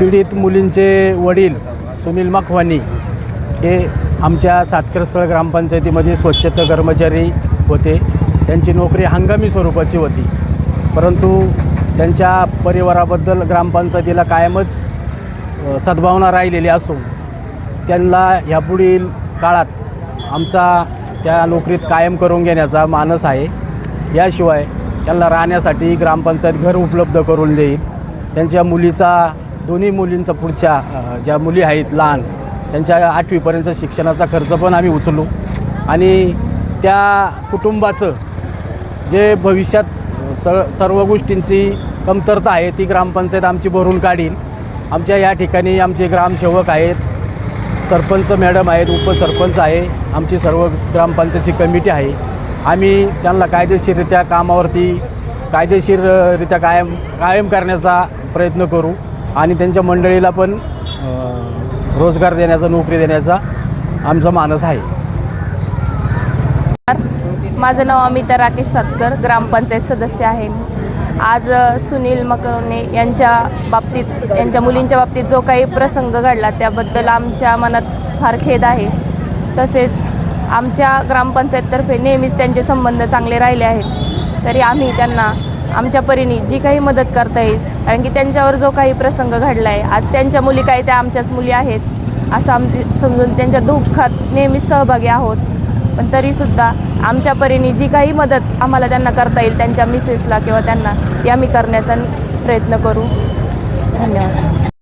पीडित मुलींचे वडील सुनील मखवानी हे आमच्या सातकरस्थळ ग्रामपंचायतीमध्ये स्वच्छता कर्मचारी होते. त्यांची नोकरी हंगामी स्वरूपाची होती. परंतु त्यांच्या परिवाराबद्दल ग्रामपंचायतीला कायमच सद्भावना राहिलेली असून त्यांना ह्यापुढील काळात आमचा त्या नोकरीत कायम करून घेण्याचा मानस आहे. याशिवाय त्यांना राहण्यासाठी ग्रामपंचायत घर उपलब्ध करून देईल. त्यांच्या मुलीचा दोन्ही मुलींचा पुढच्या ज्या मुली आहेत लहान त्यांच्या आठवीपर्यंत शिक्षणाचा खर्च पण आम्ही उचलू. आणि त्या कुटुंबाचं जे भविष्यात स सर्व गोष्टींची कमतरता आहे ती ग्रामपंचायत आमची भरून काढील. आमच्या या ठिकाणी आमचे ग्रामसेवक आहेत सरपंच मॅडम आहेत उपसरपंच आहे आमची सर्व ग्रामपंचायतची कमिटी आहे. आम्ही त्यांना कायदेशीररित्या कामावरती कायदेशीररित्या कायम कायम करण्याचा प्रयत्न करू. आणि त्यांच्या मंडळीला पण रोजगार देण्याचा नोकरी देण्याचा आमचा मानस आहे. माझं नाव अमिता राकेश सातकर ग्रामपंचायत सदस्य आहे आज सुनील मकरोने यांच्या बाबतीत यांच्या मुलींच्या बाबतीत जो काही प्रसंग घडला त्याबद्दल आमच्या मनात फार खेद आहे. तसेच आमच्या ग्रामपंचायततर्फे नेहमीच त्यांचे संबंध चांगले राहिले आहेत. तरी आम्ही त्यांना आमच्या परीने जी काही मदत करता येईल कारण की त्यांच्यावर जो काही प्रसंग घडला आहे आज त्यांच्या मुली काय त्या आमच्याच मुली आहेत असं आम समजून त्यांच्या दुःखात नेहमीच सहभागी आहोत. पण तरीसुद्धा आमच्या परीने जी काही मदत आम्हाला त्यांना करता येईल त्यांच्या मिसेसला किंवा त्यांना ती आम्ही करण्याचा प्रयत्न करू. धन्यवाद.